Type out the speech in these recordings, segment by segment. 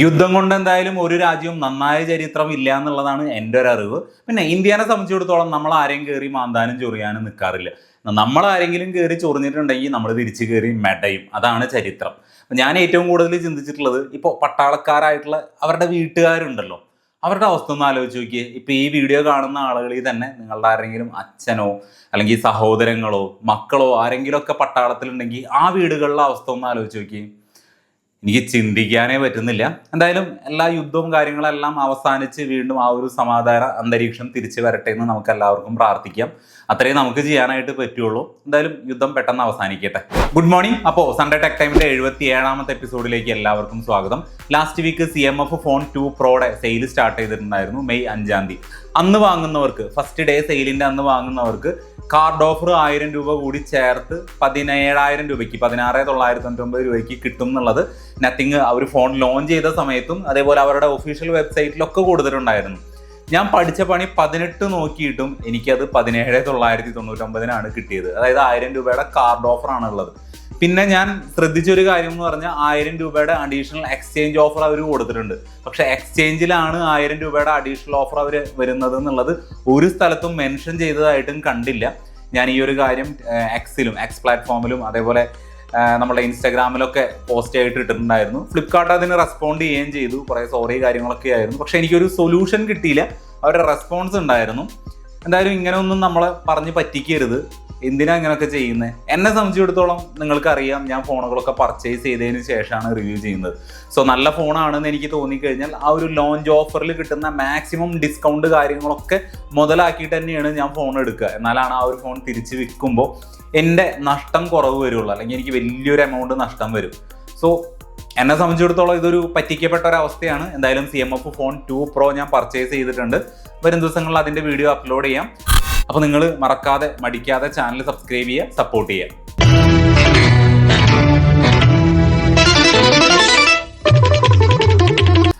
യുദ്ധം കൊണ്ട് എന്തായാലും ഒരു രാജ്യവും നന്നായ ചരിത്രം ഇല്ല എന്നുള്ളതാണ് എന്റെ ഒരു അറിവ്. പിന്നെ ഇന്ത്യനെ സംബന്ധിച്ചിടത്തോളം നമ്മൾ ആരെയും കയറി മാന്താനും ചൊറിയാനും നിൽക്കാറില്ല നമ്മൾ ആരെങ്കിലും കയറി ചൊറിഞ്ഞിട്ടുണ്ടെങ്കിൽ നമ്മൾ തിരിച്ച് കയറി മെടയും. അതാണ് ചരിത്രം. ഞാൻ ഏറ്റവും കൂടുതൽ ചിന്തിച്ചിട്ടുള്ളത് ഇപ്പോൾ പട്ടാളക്കാരായിട്ടുള്ള അവരുടെ വീട്ടുകാരുണ്ടല്ലോ. അവരുടെ അവസ്ഥ ഒന്ന് ആലോചിച്ച് നോക്കിയേ. ഇപ്പോൾ ഈ വീഡിയോ കാണുന്ന ആളുകളിൽ തന്നെ നിങ്ങളുടെ ആരെങ്കിലും അച്ഛനോ അല്ലെങ്കിൽ സഹോദരങ്ങളോ മക്കളോ ആരെങ്കിലും ഒക്കെ പട്ടാളത്തിലുണ്ടെങ്കിൽ ആ വീടുകളിലെ അവസ്ഥ ഒന്ന് ആലോചിച്ച് നോക്കിയേ. എനിക്ക് ചിന്തിക്കാനേ പറ്റുന്നില്ല. എന്തായാലും എല്ലാ യുദ്ധവും കാര്യങ്ങളെല്ലാം അവസാനിച്ച് വീണ്ടും ആ ഒരു സമാധാന അന്തരീക്ഷം തിരിച്ചു വരട്ടെ എന്ന് നമുക്ക് എല്ലാവർക്കും പ്രാർത്ഥിക്കാം. അത്രയും നമുക്ക് ചെയ്യാനായിട്ട് പറ്റുള്ളൂ. എന്തായാലും യുദ്ധം പെട്ടെന്ന് അവസാനിക്കട്ടെ. ഗുഡ് മോർണിംഗ് അപ്പോൾ സൺഡേ ടെക് ടൈമിന്റെ എഴുപത്തി ഏഴാമത്തെ എപ്പിസോഡിലേക്ക് എല്ലാവർക്കും സ്വാഗതം. Last week C M F phone two പ്രോയുടെ sale start ചെയ്തിട്ടുണ്ടായിരുന്നു മെയ് അഞ്ചാം തീയതി. അന്ന് വാങ്ങുന്നവർക്ക് ഫസ്റ്റ് ഡേ സെയിലിന്റെ അന്ന് വാങ്ങുന്നവർക്ക് കാർഡ് ഓഫർ ആയിരം രൂപ കൂടി ചേർത്ത് പതിനേഴായിരം രൂപയ്ക്ക് പതിനാറ് തൊള്ളായിരത്തി തൊണ്ണൂറ്റൊമ്പത് രൂപയ്ക്ക് കിട്ടും എന്നുള്ളത് നത്തിങ് അവർ ഫോൺ ലോഞ്ച് ചെയ്ത സമയത്തും അതേപോലെ അവരുടെ ഒഫീഷ്യൽ വെബ്സൈറ്റിലൊക്കെ കൊടുത്തിട്ടുണ്ടായിരുന്നു. ഞാൻ പഠിച്ച പണി പതിനെട്ട് നോക്കിയിട്ടും എനിക്കത് പതിനേഴ് തൊള്ളായിരത്തി തൊണ്ണൂറ്റൊമ്പതിനാണ് കിട്ടിയത്. അതായത് ആയിരം രൂപയുടെ കാർഡ് ഓഫറാണ് ഉള്ളത് പിന്നെ ഞാൻ ശ്രദ്ധിച്ചൊരു കാര്യം എന്ന് പറഞ്ഞാൽ ആയിരം രൂപയുടെ അഡീഷണൽ എക്സ്ചേഞ്ച് ഓഫർ അവർ കൊടുത്തിട്ടുണ്ട്. പക്ഷെ എക്സ്ചേഞ്ചിലാണ് ആയിരം രൂപയുടെ അഡീഷണൽ ഓഫർ അവർ വരുന്നത് എന്നുള്ളത് ഒരു സ്ഥലത്തും മെൻഷൻ ചെയ്തതായിട്ടും കണ്ടില്ല. ഞാൻ ഈ ഒരു കാര്യം എക്സിലും എക്സ് പ്ലാറ്റ്ഫോമിലും അതേപോലെ നമ്മുടെ ഇൻസ്റ്റാഗ്രാമിലൊക്കെ പോസ്റ്റ് ആയിട്ട് ഇട്ടിട്ടുണ്ടായിരുന്നു. ഫ്ലിപ്കാർട്ട് അതിന് റെസ്പോണ്ട് ചെയ്യുകയും ചെയ്തു. കുറേ സോറി കാര്യങ്ങളൊക്കെ ആയിരുന്നു. പക്ഷെ എനിക്കൊരു സൊല്യൂഷൻ കിട്ടിയില്ല. അവരുടെ റെസ്പോൺസ് ഉണ്ടായിരുന്നു. എന്തായാലും ഇങ്ങനെ ഒന്നും നമ്മളെ പറഞ്ഞ് പറ്റിക്കരുത്. എന്തിനാ ഇങ്ങനെയൊക്കെ ചെയ്യുന്നത് എന്നെ സംബന്ധിച്ചിടത്തോളം നിങ്ങൾക്കറിയാം ഞാൻ ഫോണുകളൊക്കെ പർച്ചേസ് ചെയ്തതിന് ശേഷമാണ് റിവ്യൂ ചെയ്യുന്നത്. സോ നല്ല ഫോണാണെന്ന് എനിക്ക് തോന്നിക്കഴിഞ്ഞാൽ ആ ഒരു ലോഞ്ച് ഓഫറിൽ കിട്ടുന്ന മാക്സിമം ഡിസ്കൗണ്ട് കാര്യങ്ങളൊക്കെ മുതലാക്കിയിട്ട് തന്നെയാണ് ഞാൻ ഫോൺ എടുക്കുക. എന്നാലാണ് ആ ഒരു ഫോൺ തിരിച്ച് വിൽക്കുമ്പോൾ എന്റെ നഷ്ടം കുറവ് വരുള്ളൂ. അല്ലെങ്കിൽ എനിക്ക് വലിയൊരു എമൗണ്ട് നഷ്ടം വരും. സോ എന്നെ സംബന്ധിച്ചിടത്തോളം ഇതൊരു പറ്റിക്കപ്പെട്ട ഒരു അവസ്ഥയാണ്. എന്തായാലും C M F phone two pro ഞാൻ പർച്ചേസ് ചെയ്തിട്ടുണ്ട്. വരും ദിവസങ്ങളിൽ അതിന്റെ വീഡിയോ അപ്ലോഡ് ചെയ്യാം. അപ്പോൾ നിങ്ങൾ മറക്കാതെ മടിക്കാതെ ചാനൽ സബ്സ്ക്രൈബ് ചെയ്യുക സപ്പോർട്ട് ചെയ്യുക.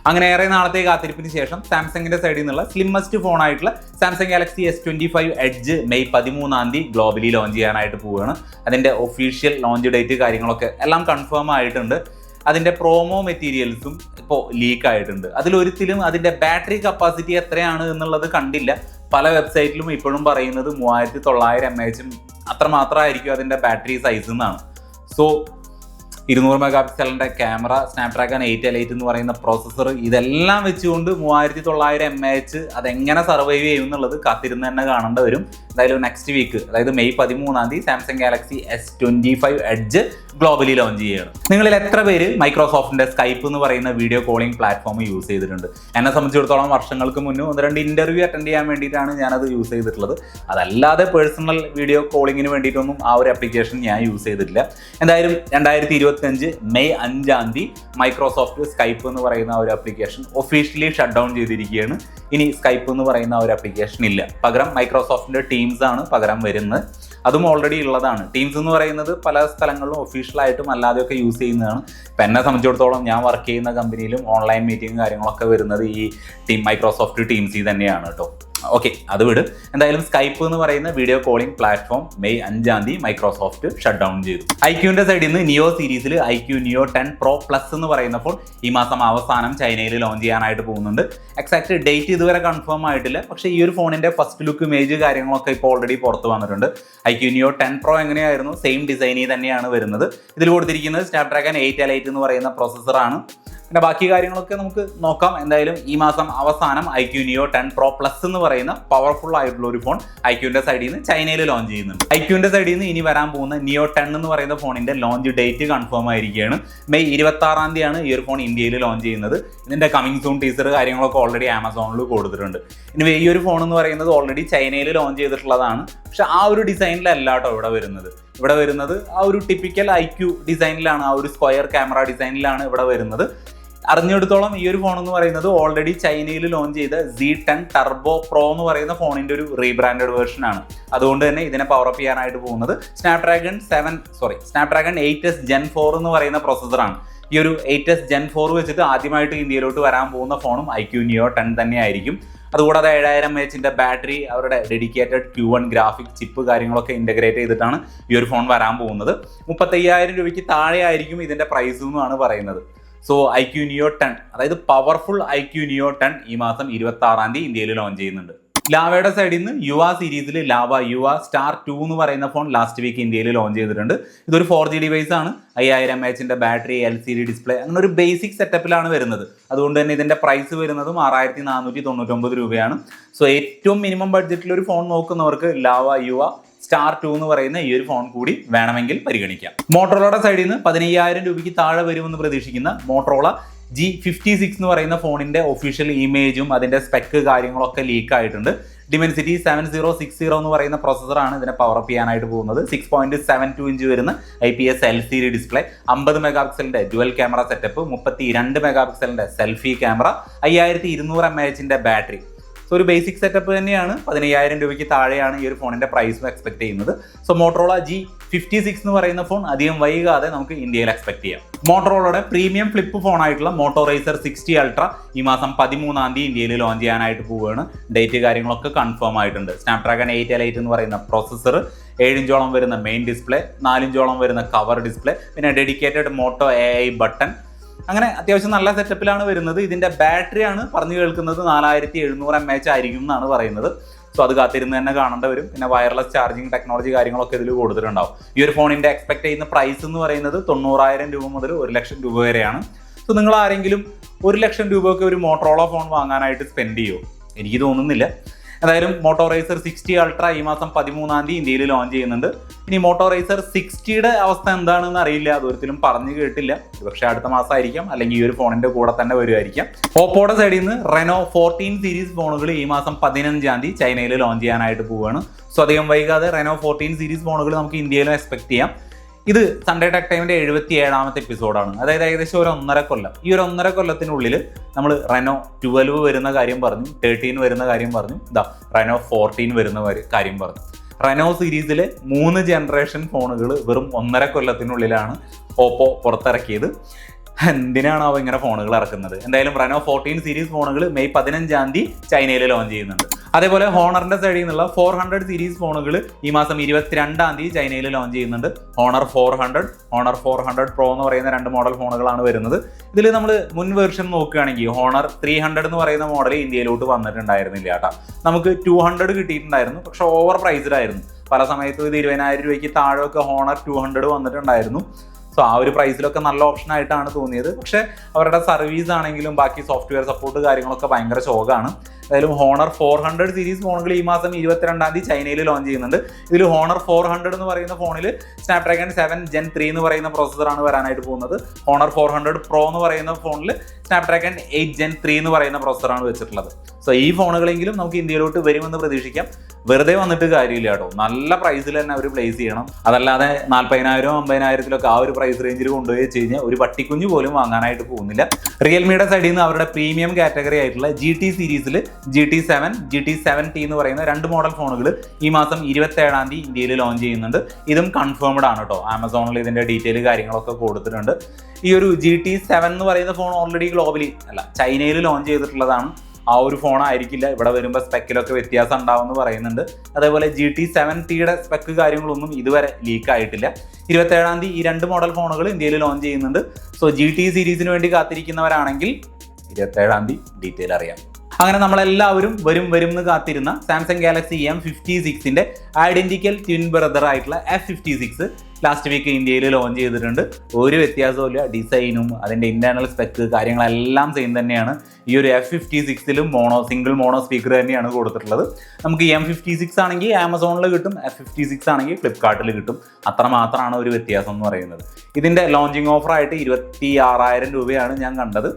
അങ്ങനെ ഏറെ നാളത്തെ കാത്തിരിപ്പിന് ശേഷം സാംസങ്ങിന്റെ സൈഡിൽ നിന്നുള്ള സ്ലിമ്മസ്റ്റ് ഫോൺ ആയിട്ടുള്ള Samsung Galaxy S twenty five edge May പതിമൂന്നാം തീയതി ഗ്ലോബലി ലോഞ്ച് ചെയ്യാനായിട്ട് പോവുകയാണ്. അതിന്റെ ഒഫീഷ്യൽ ലോഞ്ച് ഡേറ്റ് കാര്യങ്ങളൊക്കെ എല്ലാം കൺഫേം ആയിട്ടുണ്ട്. അതിന്റെ പ്രോമോ മെറ്റീരിയൽസും ഇപ്പോൾ ലീക്ക് ആയിട്ടുണ്ട്. അതിലൊരിക്കലും അതിന്റെ ബാറ്ററി കപ്പാസിറ്റി എത്രയാണ് എന്നുള്ളത് കണ്ടില്ല. പല വെബ്സൈറ്റിലും ഇപ്പോഴും പറയുന്നത് മൂവായിരത്തി തൊള്ളായിരം എം എച്ചും അത്രമാത്രമായിരിക്കും അതിന്റെ ബാറ്ററി സൈസ് എന്നാണ്. സോ ഇരുന്നൂറ് mega പിക്സലിന്റെ camera Snapdragon eight L eight എന്ന് പറയുന്ന പ്രോസസ്സർ ഇതെല്ലാം വെച്ചുകൊണ്ട് മൂവായിരത്തി തൊള്ളായിരം എം എച്ച് അതെങ്ങനെ സർവൈവ് ചെയ്യും എന്നുള്ളത് കാത്തിരുന്ന് തന്നെ കാണേണ്ടി വരും. എന്തായാലും നെക്സ്റ്റ് വീക്ക് അതായത് മെയ് പതിമൂന്നാം തീയതി Samsung Galaxy S twenty five edge globally launch ചെയ്യുകയാണ് നിങ്ങളിൽ എത്ര പേര് മൈക്രോസോഫ്റ്റിന്റെ സ്കൈപ്പ് എന്ന് പറയുന്ന വീഡിയോ കോളിംഗ് പ്ലാറ്റ്ഫോം യൂസ് ചെയ്തിട്ടുണ്ട്? എന്നെ സംബന്ധിച്ചിടത്തോളം വർഷങ്ങൾക്ക് മുന്നേ ഒന്ന് രണ്ട് ഇന്റർവ്യൂ അറ്റൻഡ് ചെയ്യാൻ വേണ്ടിയിട്ടാണ് ഞാനത് യൂസ് ചെയ്തിട്ടുള്ളത്. അതല്ലാതെ പേഴ്സണൽ വീഡിയോ കോളിങ്ങിന് വേണ്ടിയിട്ടൊന്നും ആ ഒരു ആപ്ലിക്കേഷൻ ഞാൻ യൂസ് ചെയ്തിട്ടില്ല. എന്തായാലും രണ്ടായിരത്തി ഇരുപത്തഞ്ച് മെയ് അഞ്ചാം തീയതി മൈക്രോസോഫ്റ്റ് സ്കൈപ്പ് എന്ന് പറയുന്ന ഒരു ആപ്ലിക്കേഷൻ ഒഫീഷ്യലി ഷട്ട് ഡൗൺ ചെയ്തിരിക്കുകയാണ്. ഇനി സ്കൈപ്പ് എന്ന് പറയുന്ന ഒരു ആപ്ലിക്കേഷൻ ഇല്ല. പകരം മൈക്രോസോഫ്റ്റിന്റെ ടീംസ് ആണ് പകരം വരുന്നത്. അതും ഓൾറെഡി ഉള്ളതാണ്. ടീംസ് എന്ന് പറയുന്നത് പല സ്ഥലങ്ങളിലും ഒഫീഷ്യലായിട്ടും അല്ലാതെയൊക്കെ യൂസ് ചെയ്യുന്നതാണ്. ഇപ്പം എന്നെ സംബന്ധിച്ചിടത്തോളം ഞാൻ വർക്ക് ചെയ്യുന്ന കമ്പനിയിലും ഓൺലൈൻ മീറ്റിംഗ് കാര്യങ്ങളൊക്കെ വരുന്നത് ഈ ടീം മൈക്രോസോഫ്റ്റ് ടീംസിൽ തന്നെയാണ് കേട്ടോ. ഓക്കെ അത് വിട്. എന്തായാലും സ്കൈപ്പ് എന്ന് പറയുന്ന വീഡിയോ കോളിംഗ് പ്ലാറ്റ്ഫോം മെയ് അഞ്ചാം തീയതി മൈക്രോസോഫ്റ്റ് ഷട്ട് ഡൗൺ ചെയ്തു. ഐക്യുവിന്റെ സൈഡിൽ നിന്ന് നിയോ സീരീസിൽ iQOO Neo ten pro plus എന്ന് പറയുന്ന ഫോൺ ഈ മാസം അവസാനം ചൈനയിൽ ലോഞ്ച് ചെയ്യാനായിട്ട് പോകുന്നുണ്ട്. എക്സാക്ട് ഡേറ്റ് ഇതുവരെ കൺഫേം ആയിട്ടില്ല. പക്ഷേ ഈ ഒരു ഫോണിന്റെ ഫസ്റ്റ് ലുക്ക് ഇമേജ് കാര്യങ്ങളൊക്കെ ഇപ്പോൾ ഓൾറെഡി പുറത്ത് വന്നിട്ടുണ്ട്. ഐക്യു നിയോ ടെൻ പ്രോ എങ്ങനെയായിരുന്നു? സെയിം ഡിസൈനിൽ തന്നെയാണ് വരുന്നത്. ഇതിൽ കൊടുത്തിരിക്കുന്നത് സ്നാപ്ഡ്രാഗൺ എയ്റ്റ് എൽ എയ്റ്റ് എന്ന് പറയുന്ന പ്രോസസ്സറാണ് പിന്നെ ബാക്കി കാര്യങ്ങളൊക്കെ നമുക്ക് നോക്കാം. എന്തായാലും ഈ മാസം അവസാനം iQOO Neo ten pro plus എന്ന് പറയുന്ന പവർഫുൾ ആയിട്ടുള്ള ഒരു ഫോൺ ഐക്യുവിന്റെ സൈഡിൽ നിന്ന് ചൈനയിൽ ലോഞ്ച് ചെയ്യുന്നുണ്ട്. ഐക്യുവിന്റെ സൈഡിൽ നിന്ന് ഇനി വരാൻ പോകുന്ന നിയോ ടെൻ എന്ന് പറയുന്ന ഫോണിന്റെ ലോഞ്ച് ഡേറ്റ് കൺഫേം ആയിരിക്കുകയാണ്. മെയ് ഇരുപത്തി ആറാം തീയതിയാണ് ഈ ഒരു ഫോൺ ഇന്ത്യയിൽ ലോഞ്ച് ചെയ്യുന്നത്. ഇതിന്റെ കമ്മിങ് സൂൺ ടീസർ കാര്യങ്ങളൊക്കെ ഓൾറെഡി ആമസോണിൽ കൊടുത്തിട്ടുണ്ട്. ഇനി ഈ ഒരു ഫോൺ എന്ന് പറയുന്നത് ഓൾറെഡി ചൈനയിൽ ലോഞ്ച് ചെയ്തിട്ടുള്ളതാണ്. പക്ഷെ ആ ഒരു ഡിസൈനിലല്ല കേട്ടോ ഇവിടെ വരുന്നത്. ഇവിടെ വരുന്നത് ആ ഒരു ടിപ്പിക്കൽ ഐ ഐക്യു ഡിസൈനിലാണ് ആ ഒരു സ്ക്വയർ ക്യാമറ ഡിസൈനിലാണ് ഇവിടെ വരുന്നത്. അറിഞ്ഞെടുത്തോളം ഈ ഒരു ഫോൺ എന്ന് പറയുന്നത് ഓൾറെഡി ചൈനയിൽ ലോഞ്ച് ചെയ്ത സി ടെൻ ടർബോ പ്രോ എന്ന് പറയുന്ന ഫോണിന്റെ ഒരു റീബ്രാൻഡഡ് വേർഷൻ ആണ്. അതുകൊണ്ട് തന്നെ ഇതിനെ പവർ അപ്പ് ചെയ്യാനായിട്ട് പോകുന്നത് Snapdragon seven sorry Snapdragon eight S gen four എന്ന് പറയുന്ന പ്രോസസ്സറാണ് ഈ ഒരു എയ്റ്റ് എസ് ജെൻ ഫോർ വെച്ചിട്ട് ആദ്യമായിട്ട് ഇന്ത്യയിലോട്ട് വരാൻ പോകുന്ന ഫോണും ഐക്യു നിയോ ടെൻ തന്നെയായിരിക്കും അതുകൂടാതെ ഏഴായിരം എച്ചിന്റെ ബാറ്ററി അവരുടെ dedicated Q one graphic chip കാര്യങ്ങളൊക്കെ ഇന്റഗ്രേറ്റ് ചെയ്തിട്ടാണ് ഈ ഒരു ഫോൺ വരാൻ പോകുന്നത്. മുപ്പത്തയ്യായിരം രൂപയ്ക്ക് താഴെ ആയിരിക്കും ഇതിന്റെ പ്രൈസ് എന്നാണ് പറയുന്നത്. So iQOO Neo ten അതായത് powerful iQOO Neo ten ഈ മാസം ഇരുപത്തി ആറാം തീയതി ഇന്ത്യയിൽ ലോഞ്ച് ചെയ്യുന്നുണ്ട്. ലാവയുടെ സൈഡിൽ നിന്ന് യുവ സീരീസിൽ ലാവ യുവ സ്റ്റാർ ടു എന്ന് പറയുന്ന ഫോൺ ലാസ്റ്റ് വീക്ക് ഇന്ത്യയിൽ ലോഞ്ച് ചെയ്തിട്ടുണ്ട്. ഇതൊരു ഫോർ ജി ഡിവൈസ് ആണ്. അയ്യായിരം എച്ചിന്റെ battery L C D display അങ്ങനെ ഒരു ബേസിക് സെറ്റപ്പിലാണ് വരുന്നത്. അതുകൊണ്ട് തന്നെ ഇതിന്റെ പ്രൈസ് വരുന്നതും ആറായിരത്തി നാനൂറ്റി തൊണ്ണൂറ്റൊമ്പത് രൂപയാണ്. സോ ഏറ്റവും മിനിമം ബഡ്ജറ്റിൽ ഒരു ഫോൺ നോക്കുന്നവർക്ക് ലാവ യുവ സ്റ്റാർ ടു എന്ന് പറയുന്ന ഈ ഒരു ഫോൺ കൂടി വേണമെങ്കിൽ പരിഗണിക്കാം. മോട്ടോറോളയുടെ സൈഡിൽ നിന്ന് പതിനയ്യായിരം രൂപയ്ക്ക് താഴെ വരുമെന്ന് പ്രതീക്ഷിക്കുന്ന മോട്ടോറോള ജി ഫിഫ്റ്റി സിക്സ് എന്ന് പറയുന്ന ഫോണിന്റെ ഒഫീഷ്യൽ ഇമേജും അതിന്റെ സ്പെക്ക് കാര്യങ്ങളൊക്കെ ലീക്ക് ആയിട്ടുണ്ട്. Dimensity seven zero six zero എന്ന് പറയുന്ന പ്രോസസ്സറാണ് ഇതിനെ പവർ അപ്പ് ചെയ്യാനായിട്ട് പോകുന്നത്. Six point seven two inch വരുന്ന I P S L C D display അമ്പത് മെഗാ പിക്സലിന്റെ ഡുവൽ ക്യാമറ സെറ്റപ്പ് മുപ്പത്തി രണ്ട് മെഗാ പിക്സലിന്റെ സെൽഫി ക്യാമറ അയ്യായിരത്തി ഇരുന്നൂറ് എം എച്ചിന്റെ ബാറ്ററി സോ ഒരു ബേസിക് സെറ്റപ്പ് തന്നെയാണ്. പതിനയ്യായിരം രൂപയ്ക്ക് താഴെയാണ് ഈ ഒരു ഫോണിന്റെ പ്രൈസ് എക്സ്പെക്ട് ചെയ്യുന്നത്. So Motorola G fifty six എന്ന് പറയുന്ന ഫോൺ അധികം വൈകാതെ നമുക്ക് ഇന്ത്യയിൽ എക്സ്പെക്ട് ചെയ്യാം. മോട്ടറോളയുടെ പ്രീമിയം ഫ്ലിപ്പ് ഫോൺ ആയിട്ടുള്ള മോട്ടോറൈസർ സിക്സ്റ്റി അൾട്ര ഈ മാസം പതിമൂന്നാം തീയതി ഇന്ത്യയിൽ ലോഞ്ച് ചെയ്യാനായിട്ട് പോവുകയാണ്. ഡേറ്റ് കാര്യങ്ങളൊക്കെ കൺഫേം ആയിട്ടുണ്ട്. സ്നാപ്ഡ്രാഗൺ എയ്റ്റ് എൽ എയ്റ്റ് എന്ന് പറയുന്ന പ്രോസസ്സർ ഏഴിഞ്ചോളം വരുന്ന മെയിൻ ഡിസ്പ്ലേ നാലിഞ്ചോളം വരുന്ന കവർ ഡിസ്പ്ലേ പിന്നെ dedicated Moto A I button അങ്ങനെ അത്യാവശ്യം നല്ല സെറ്റപ്പിലാണ് വരുന്നത്. ഇതിന്റെ ബാറ്ററി ആണ് പറഞ്ഞു കേൾക്കുന്നത് നാലായിരത്തി എഴുന്നൂറ് എം എച്ച് ആയിരിക്കും എന്നാണ് പറയുന്നത്. സോ അത് കാത്തിരുന്ന് തന്നെ കാണേണ്ട വരും. പിന്നെ വയർലെസ് ചാർജിങ് ടെക്നോളജി കാര്യങ്ങളൊക്കെ ഇതിൽ കൊടുത്തിട്ടുണ്ടാവും ഈ ഒരു ഫോണിന്റെ എക്സ്പെക്ട് ചെയ്യുന്ന പ്രൈസ് എന്ന് പറയുന്നത് തൊണ്ണൂറായിരം രൂപ മുതൽ ഒരു ലക്ഷം രൂപ വരെയാണ്. സോ നിങ്ങൾ ആരെങ്കിലും ഒരു ലക്ഷം രൂപയൊക്കെ ഒരു മോട്ടറോള ഫോൺ വാങ്ങാനായിട്ട് സ്പെൻഡ് ചെയ്യുമോ എനിക്ക് തോന്നുന്നില്ല. എന്തായാലും മോട്ടോറൈസർ സിക്സ്റ്റി അൾട്ര ഈ മാസം പതിമൂന്നാം തീയതി ഇന്ത്യയിൽ ലോഞ്ച് ചെയ്യുന്നുണ്ട്. ഇനി മോട്ടോറൈസർ സിക്സ്റ്റിയുടെ അവസ്ഥ എന്താണെന്ന് അറിയില്ല. അതൊരിക്കലും പറഞ്ഞു കേട്ടില്ല. പക്ഷേ അടുത്ത മാസമായിരിക്കാം. അല്ലെങ്കിൽ ഈ ഒരു ഫോണിന്റെ കൂടെ തന്നെ വരുമായിരിക്കാം. ഓപ്പോയുടെ സൈഡിൽ നിന്ന് റെനോ ഫോർട്ടീൻ സീരീസ് ഫോണുകൾ ഈ മാസം പതിനഞ്ചാം തീയതി ചൈനയിൽ ലോഞ്ച് ചെയ്യാനായിട്ട് പോവുകയാണ്. സോ അധികം വൈകാതെ റെനോ ഫോർട്ടീൻ സീരീസ് ഫോണുകൾ നമുക്ക് ഇന്ത്യയിലും എക്സ്പെക്ട് ചെയ്യാം. ഇത് സൺഡേ ടെക് ടൈമിന്റെ എഴുപത്തി ഏഴാമത്തെ എപ്പിസോഡാണ് അതായത് ഏകദേശം ഒരു ഒന്നര കൊല്ലം. ഈ ഒരു ഒന്നര കൊല്ലത്തിനുള്ളിൽ നമ്മൾ റെനോ ട്വൽവ് വരുന്ന കാര്യം പറഞ്ഞു തേർട്ടീൻ വരുന്ന കാര്യം പറഞ്ഞു ഇതാ റെനോ ഫോർട്ടീൻ വരുന്ന കാര്യം പറഞ്ഞു. റെനോ സീരീസിലെ മൂന്ന് ജനറേഷൻ ഫോണുകൾ വെറും ഒന്നര കൊല്ലത്തിനുള്ളിലാണ് ഓപ്പോ പുറത്തിറക്കിയത്. എന്തിനാണാവോ ഇങ്ങനെ ഫോണുകൾ ഇറക്കുന്നത്? എന്തായാലും റെനോ ഫോർട്ടീൻ സീരീസ് ഫോണുകൾ മെയ് പതിനഞ്ചാം തീയതി ചൈനയിൽ ലോഞ്ച് ചെയ്യുന്നുണ്ട്. അതേപോലെ ഹോണറിന്റെ സൈഡിൽ നിന്നുള്ള ഫോർ ഹൺഡ്രഡ് സീരീസ് ഫോണുകൾ ഈ മാസം ഇരുപത്തിരണ്ടാം തീയതി ചൈനയിൽ ലോഞ്ച് ചെയ്യുന്നുണ്ട്. Honor four hundred Honor four hundred pro എന്ന് പറയുന്ന രണ്ട് മോഡൽ ഫോണുകളാണ് വരുന്നത്. ഇതിൽ നമ്മൾ മുൻ വേർഷൻ നോക്കുകയാണെങ്കിൽ ഹോണർ ത്രീ ഹൺഡ്രഡ് എന്ന് പറയുന്ന മോഡൽ ഇന്ത്യയിലോട്ട് വന്നിട്ടുണ്ടായിരുന്നില്ല കേട്ടോ. നമുക്ക് ടു ഹൺഡ്രഡ് കിട്ടിയിട്ടുണ്ടായിരുന്നു പക്ഷെ ഓവർ പ്രൈസ്ഡ് ആയിരുന്നു. പല സമയത്തും ഇത് ഇരുപതിനായിരം രൂപയ്ക്ക് താഴെയൊക്കെ ഹോണർ ടു ഹൺഡ്രഡ് വന്നിട്ടുണ്ടായിരുന്നു. സോ ആ ഒരു പ്രൈസിലൊക്കെ നല്ല ഓപ്ഷൻ ആയിട്ടാണ് തോന്നിയത്. പക്ഷെ അവരുടെ സർവീസ് ആണെങ്കിലും ബാക്കി സോഫ്റ്റ്വെയർ സപ്പോർട്ട് കാര്യങ്ങളൊക്കെ ഭയങ്കര ശോകമാണ് ഏതായാലും ഹോണർ ഫോർ ഹൺഡ്രഡ് സീരീസ് ഫോണുകൾ ഈ മാസം ഇരുപത്തിരണ്ടാം തീയതി ചൈനയിൽ ലോഞ്ച് ചെയ്യുന്നുണ്ട്. ഇതിൽ ഹോണർ ഫോർ ഹൺഡ്രഡ് എന്ന് പറയുന്ന ഫോണിൽ സ്നാപ്ഡ്രാഗൺ സെവൻ ജെൻ ത്രീ എന്ന് പറയുന്ന പ്രോസസ്സറാണ് വരാനായിട്ട് പോകുന്നത്. ഹോണർ ഫോർ ഹൺഡ്രഡ് പ്രോ എന്ന് പറയുന്ന ഫോണിൽ സ്നാപ്ഡ്രാഗൺ എയ്റ്റ് ജെൻ ത്രീ എന്ന് പറയുന്ന പ്രോസസ്സറാണ് വെച്ചിട്ടുള്ളത്. സോ ഈ ഫോണുകളെങ്കിലും നമുക്ക് ഇന്ത്യയിലോട്ട് വരുമെന്ന് പ്രതീക്ഷിക്കാം. വെറുതെ വന്നിട്ട് കാര്യമില്ല കേട്ടോ. നല്ല പ്രൈസിൽ തന്നെ അവർ പ്ലേസ് ചെയ്യണം. അതല്ലാതെ നാൽപ്പതിനായിരം അമ്പതിനായിരത്തിലൊക്കെ ആ ഒരു പ്രൈസ് റേഞ്ചിൽ കൊണ്ടുപോയി വെച്ച് കഴിഞ്ഞാൽ ഒരു പട്ടിക്കുഞ്ഞു പോലും വാങ്ങാനായിട്ട് പോകുന്നില്ല. റിയൽമിയുടെ സൈഡിൽ നിന്ന് അവരുടെ പ്രീമിയം കാറ്റഗറി ആയിട്ടുള്ള ജി ടി സീരീസിൽ G T seven G T seven T എന്ന് പറയുന്ന രണ്ട് മോഡൽ ഫോണുകൾ ഈ മാസം ഇരുപത്തേഴാം തീയതി ഇന്ത്യയിൽ ലോഞ്ച് ചെയ്യുന്നുണ്ട്. ഇതും കൺഫേംഡ് ആണ് കേട്ടോ ആമസോണിൽ ഇതിന്റെ ഡീറ്റെയിൽ കാര്യങ്ങളൊക്കെ കൊടുത്തിട്ടുണ്ട്. ഈ ഒരു ജി ടി സെവൻ എന്ന് പറയുന്ന ഫോൺ ഓൾറെഡി ഗ്ലോബലി അല്ല ചൈനയിൽ ലോഞ്ച് ചെയ്തിട്ടുള്ളതാണ്. ആ ഒരു ഫോൺ ആയിരിക്കില്ല. ഇവിടെ വരുമ്പോൾ സ്പെക്കിലൊക്കെ വ്യത്യാസം ഉണ്ടാവുമെന്ന് പറയുന്നുണ്ട്. അതേപോലെ ജി ടി സെവൻ ടിയുടെ സ്പെക്ക് കാര്യങ്ങളൊന്നും ഇതുവരെ ലീക്ക് ആയിട്ടില്ല. ഇരുപത്തേഴാം തീയതി ഈ രണ്ട് മോഡൽ ഫോണുകൾ ഇന്ത്യയിൽ ലോഞ്ച് ചെയ്യുന്നുണ്ട്. സോ ജി ടി സീരീസിന് വേണ്ടി കാത്തിരിക്കുന്നവരാണെങ്കിൽ ഇരുപത്തേഴാം തീയതി ഡീറ്റെയിൽ അറിയാം. അങ്ങനെ നമ്മളെല്ലാവരും വരും വരും എന്ന് കാത്തിരുന്ന സാംസങ് ഗാലക്സി എം ഫിഫ്റ്റി സിക്സിന്റെ ഐഡന്റിക്കൽ ട്വിൻ ബ്രദർ ആയിട്ടുള്ള F fifty six last week ഇന്ത്യയിൽ ലോഞ്ച് ചെയ്തിട്ടുണ്ട്. ഒരു വ്യത്യാസവും ഡിസൈനും അതിന്റെ ഇന്റേണൽ സ്പെക്ക് കാര്യങ്ങളെല്ലാം സെയിം തന്നെയാണ്. ഈ ഒരു എഫ് ഫിഫ്റ്റി സിക്സിലും മോണോ സിംഗിൾ മോണോ സ്പീക്കർ തന്നെയാണ് കൊടുത്തിട്ടുള്ളത്. നമുക്ക് എം ഫിഫ്റ്റി സിക്സ് ആണെങ്കിൽ ആമസോണിൽ കിട്ടും എഫ് ഫിഫ്റ്റി സിക്സ് ആണെങ്കിൽ ഫ്ലിപ്കാർട്ടിൽ കിട്ടും. അത്ര മാത്രമാണ് ഒരു വ്യത്യാസം എന്ന് പറയുന്നത്. ഇതിന്റെ ലോഞ്ചിങ് ഓഫറായിട്ട് ഇരുപത്തി ആറായിരം രൂപയാണ് ഞാൻ കണ്ടത്.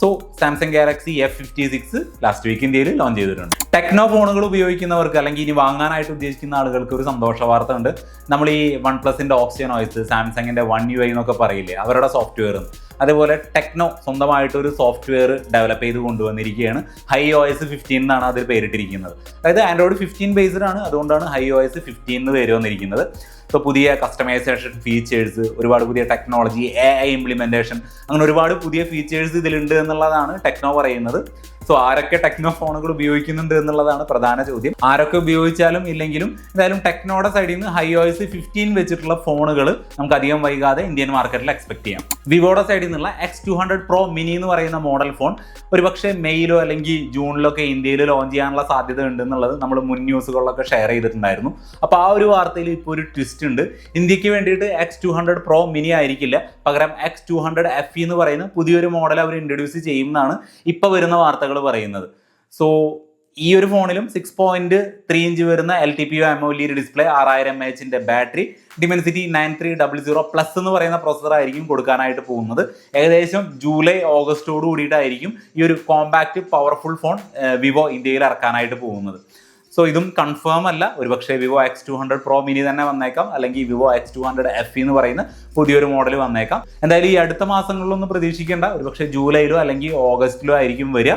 So Samsung Galaxy F fifty six last week ഇന്ത്യയിൽ ലോഞ്ച് ചെയ്തിട്ടുണ്ട്. ടെക്നോ ഫോണുകൾ ഉപയോഗിക്കുന്നവർക്ക് അല്ലെങ്കിൽ ഇനി വാങ്ങാനായിട്ട് ഉദ്ദേശിക്കുന്ന ആളുകൾക്ക് ഒരു സന്തോഷ വാർത്ത ഉണ്ട്. നമ്മൾ ഈ വൺ പ്ലസിന്റെ ഓപ്ഷൻ ഓയിസ് സാംസങ്ങിന്റെ വൺ യു ഐ എന്നൊക്കെ പറയില്ലേ അവരുടെ സോഫ്റ്റ്വെയർ അതേപോലെ ടെക്നോ സ്വന്തമായിട്ട് ഒരു സോഫ്റ്റ്വെയർ ഡെവലപ്പ് ചെയ്ത് കൊണ്ടുവന്നിരിക്കുകയാണ്. ഹൈ ഒ എസ് ഫിഫ്റ്റീൻ എന്നാണ് അതിൽ പേരിട്ടിരിക്കുന്നത്. അതായത് ആൻഡ്രോയിഡ് ഫിഫ്റ്റീൻ ബേസ്ഡ് ആണ്. അതുകൊണ്ടാണ് ഹൈ ഒ എസ് ഫിഫ്റ്റീൻ എന്ന് പേര് വന്നിരിക്കുന്നത്. സോ പുതിയ കസ്റ്റമൈസേഷൻ ഫീച്ചേഴ്സ് ഒരുപാട് പുതിയ ടെക്നോളജി എ ഐ ഇംപ്ലിമെന്റേഷൻ അങ്ങനെ ഒരുപാട് പുതിയ ഫീച്ചേഴ്സ് ഇതിലുണ്ട് എന്നുള്ളതാണ് ടെക്നോ പറയുന്നത്. സോ ആരൊക്കെ ടെക്നോ ഫോണുകൾ ഉപയോഗിക്കുന്നുണ്ട് എന്നുള്ളതാണ് പ്രധാന ചോദ്യം. ആരൊക്കെ ഉപയോഗിച്ചാലും ഇല്ലെങ്കിലും എന്തായാലും ടെക്നോയുടെ സൈഡിൽ നിന്ന് ഹൈ ഓയിസ് ഫിഫ്റ്റീൻ വെച്ചിട്ടുള്ള ഫോണുകൾ നമുക്ക് അധികം വൈകാതെ ഇന്ത്യൻ മാർക്കറ്റിൽ എക്സ്പെക്ട് ചെയ്യാം. വിവോയുടെ സൈഡിൽ നിന്നുള്ള X two hundred pro mini എന്ന് പറയുന്ന മോഡൽ ഫോൺ ഒരുപക്ഷെ മെയ്യിലോ അല്ലെങ്കിൽ ജൂണിലൊക്കെ ഇന്ത്യയിൽ ലോഞ്ച് ചെയ്യാനുള്ള സാധ്യത ഉണ്ട് എന്നുള്ളത് നമ്മൾ മുൻ ന്യൂസുകളിലൊക്കെ ഷെയർ ചെയ്തിട്ടുണ്ടായിരുന്നു. അപ്പോൾ ആ ഒരു വാർത്തയിൽ ഇപ്പോൾ ഒരു ട്വിസ്റ്റ് ഉണ്ട്. ഇന്ത്യയ്ക്ക് വേണ്ടിയിട്ട് X two hundred pro mini ആയിരിക്കില്ല. പകരം എക്സ് ടു ഹൺഡ്രഡ് എഫ് എന്ന് പറയുന്ന പുതിയൊരു മോഡൽ അവർ ഇൻട്രൊഡ്യൂസ് ചെയ്യുമെന്നാണ് ഇപ്പോൾ വരുന്ന വാർത്തകൾ പറയുന്നത്. സോ ഈ ഒരു ഫോണിലും സിക്സ് പോയിന്റ് ത്രീ ഇഞ്ച് വരുന്ന L T P AMOLED display ആറായിരം M എച്ചിന്റെ battery Dimensity nine three double zero plus എന്ന് പറയുന്ന പ്രൊസസർ ആയിരിക്കും കൊടുക്കാനായിട്ട് പോകുന്നത്. ഏകദേശം ജൂലൈ ഓഗസ്റ്റോട് കൂടിയിട്ടായിരിക്കും ഈ ഒരു കോമ്പാക്റ്റ് പവർഫുൾ ഫോൺ വിവോ ഇന്ത്യയിൽ ഇറക്കാനായിട്ട് പോകുന്നത്. സോ ഇതും കൺഫേം അല്ല. ഒരുപക്ഷെ Vivo X two hundred pro mini തന്നെ വന്നേക്കാം. അല്ലെങ്കിൽ Vivo X two hundred F എന്ന് പറയുന്ന പുതിയൊരു മോഡൽ വന്നേക്കാം. എന്തായാലും ഈ അടുത്ത മാസങ്ങളിലൊന്നും പ്രതീക്ഷിക്കേണ്ട. ഒരുപക്ഷെ ജൂലൈയിലോ അല്ലെങ്കിൽ ഓഗസ്റ്റിലോ ആയിരിക്കും വരിക.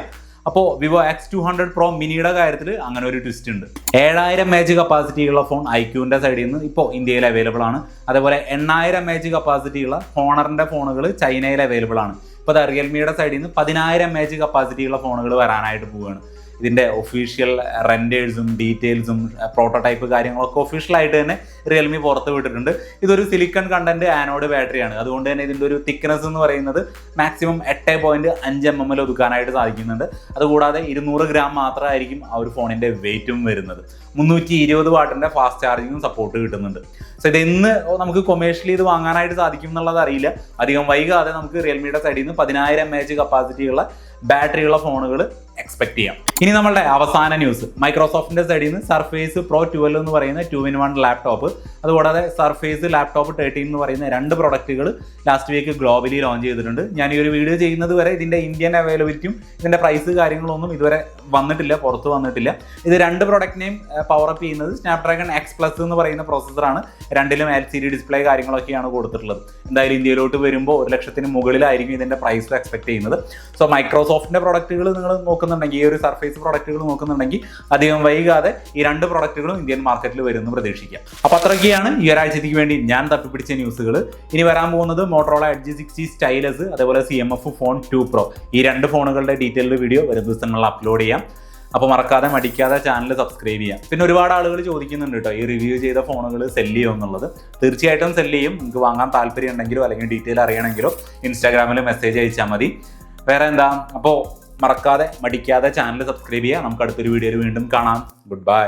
അപ്പോൾ Vivo X two hundred pro മിനിയുടെ കാര്യത്തിൽ അങ്ങനെ ഒരു ട്വിസ്റ്റ് ഉണ്ട്. ഏഴായിരം എച്ച് കപ്പാസിറ്റിയുള്ള ഫോൺ ഐക്യൂവിന്റെ സൈഡിൽ നിന്ന് ഇപ്പോൾ ഇന്ത്യയിൽ അവൈലബിൾ ആണ്. അതേപോലെ എണ്ണായിരം എച്ച് കപ്പാസിറ്റിയുള്ള ഹോണറിന്റെ ഫോണുകൾ ചൈനയിൽ അവൈലബിൾ ആണ്. ഇപ്പോൾ റിയൽമിയുടെ സൈഡിൽ നിന്ന് പതിനായിരം എച്ച് കപ്പാസിറ്റിയുള്ള ഫോണുകൾ വരാനായിട്ട് പോവുകയാണ്. ഇതിന്റെ ഒഫീഷ്യൽ റെൻഡേഴ്സും ഡീറ്റെയിൽസും പ്രോട്ടോടൈപ്പ് കാര്യങ്ങളൊക്കെ ഒഫീഷ്യലായിട്ട് തന്നെ റിയൽമി പുറത്ത് വിട്ടിട്ടുണ്ട്. ഇതൊരു സിലിക്കൺ കണ്ടന്റ് ആനോഡ് ബാറ്ററിയാണ് അതുകൊണ്ട് തന്നെ ഇതിന്റെ ഒരു തിക്നെസ് എന്ന് പറയുന്നത് മാക്സിമം എട്ട് പോയിന്റ് അഞ്ച് എം എമ്മിൽ ഒതുക്കാനായിട്ട് സാധിക്കുന്നുണ്ട്. അതുകൂടാതെ ഇരുന്നൂറ് ഗ്രാം മാത്രമായിരിക്കും ആ ഒരു ഫോണിന്റെ വെയിറ്റും വരുന്നത്. മുന്നൂറ്റി ഇരുപത് വാട്ടിന്റെ ഫാസ്റ്റ് ചാർജിങ്ങും സപ്പോർട്ട് കിട്ടുന്നുണ്ട്. സോ ഇത് ഇന്ന് നമുക്ക് കൊമേഴ്ഷ്യലി ഇത് വാങ്ങാനായിട്ട് സാധിക്കും എന്നുള്ളത് അറിയില്ല. അധികം വൈകാതെ നമുക്ക് റിയൽമിയുടെ സൈഡിൽ നിന്ന് പതിനായിരം എം എച്ച് കപ്പാസിറ്റിയുള്ള ബാറ്ററിയുള്ള ഫോണുകൾ എക്സ്പെക്ട് ചെയ്യാം. ഇനി നമ്മളുടെ അവസാന ന്യൂസ് മൈക്രോസോഫ്റ്റിന്റെ സൈഡിൽ നിന്ന് സർഫേസ് പ്രോ ട്വൽവ് എന്ന് പറയുന്ന ടു ഇൻ വൺ ലാപ്ടോപ്പ് അതുകൂടാതെ സർഫേസ് ലാപ്ടോപ്പ് തേർട്ടീൻ എന്ന് പറയുന്ന രണ്ട് പ്രൊഡക്റ്റുകൾ ലാസ്റ്റ് വീക്ക് ഗ്ലോബലി ലോഞ്ച് ചെയ്തിട്ടുണ്ട്. ഞാൻ ഈ ഒരു വീഡിയോ ചെയ്യുന്നത് വരെ ഇതിന്റെ ഇന്ത്യൻ അവൈലബിലിറ്റിയും ഇതിന്റെ പ്രൈസ് കാര്യങ്ങളൊന്നും ഇതുവരെ വന്നിട്ടില്ല പുറത്ത് വന്നിട്ടില്ല. ഇത് രണ്ട് പ്രൊഡക്റ്റിനെയും പവർ അപ്പ് ചെയ്യുന്നത് സ്നാപ്ഡ്രാഗൺ എക്സ് പ്ലസ് എന്ന് പറയുന്ന പ്രോസസ്സറാണ് രണ്ടിലും എൽ സി ഡി ഡിസ്പ്ലേ കാര്യങ്ങളൊക്കെയാണ് കൊടുത്തിട്ടുള്ളത്. എന്തായാലും ഇന്ത്യയിലോട്ട് വരുമ്പോൾ ഒരു ലക്ഷത്തിന് മുകളിലായിരിക്കും ഇതിന്റെ പ്രൈസ് എക്സ്പെക്ട് ചെയ്യുന്നത്. സോ മൈക്രോസോഫ്റ്റിന്റെ പ്രൊഡക്റ്റുകൾ നിങ്ങൾ നോക്കുന്നുണ്ടെങ്കിൽ ഈ ഒരു സർഫേസ് പ്രൊഡക്റ്റുകൾ നോക്കുന്നുണ്ടെങ്കിൽ അധികം വൈകാതെ ഈ രണ്ട് പ്രൊഡക്റ്റുകളും ഇന്ത്യൻ മാർക്കറ്റിൽ വരുമെന്ന് പ്രതീക്ഷിക്കാം. അപ്പോൾ അത്രയൊക്കെയാണ് ഈ ഒരാഴ്ചത്തേക്ക് വേണ്ടി ഞാൻ തപ്പിപ്പിടിച്ച ന്യൂസുകൾ ഇനി വരാൻ പോകുന്നത് മോട്ടറോള എഡ്ജി സിക്സ്റ്റി സ്റ്റൈലസ് അതേപോലെ C M F phone two pro ഈ രണ്ട് ഫോണുകളുടെ ഡീറ്റെയിൽഡ് വീഡിയോ വരും ദിവസങ്ങളിൽ അപ്ലോഡ് ചെയ്യാം. അപ്പോൾ മറക്കാതെ മടിക്കാതെ ചാനൽ സബ്സ്ക്രൈബ് ചെയ്യാം. പിന്നെ ഒരുപാട് ആളുകൾ ചോദിക്കുന്നുണ്ട് കേട്ടോ ഈ റിവ്യൂ ചെയ്ത ഫോണുകൾ സെല്ല് ചെയ്യുമോ എന്നുള്ളത്. തീർച്ചയായിട്ടും സെല്ല് ചെയ്യും. നിങ്ങൾക്ക് വാങ്ങാൻ താല്പര്യം ഉണ്ടെങ്കിലോ അല്ലെങ്കിൽ ഡീറ്റെയിൽ അറിയണമെങ്കിലോ ഇൻസ്റ്റാഗ്രാമിൽ മെസ്സേജ് അയച്ചാൽ മതി. വേറെ എന്താ? അപ്പോൾ മറക്കാതെ മടിക്കാതെ ചാനൽ സബ്സ്ക്രൈബ് ചെയ്യുക നമുക്ക് അടുത്തൊരു വീഡിയോയിൽ വീണ്ടും കാണാം. Good bye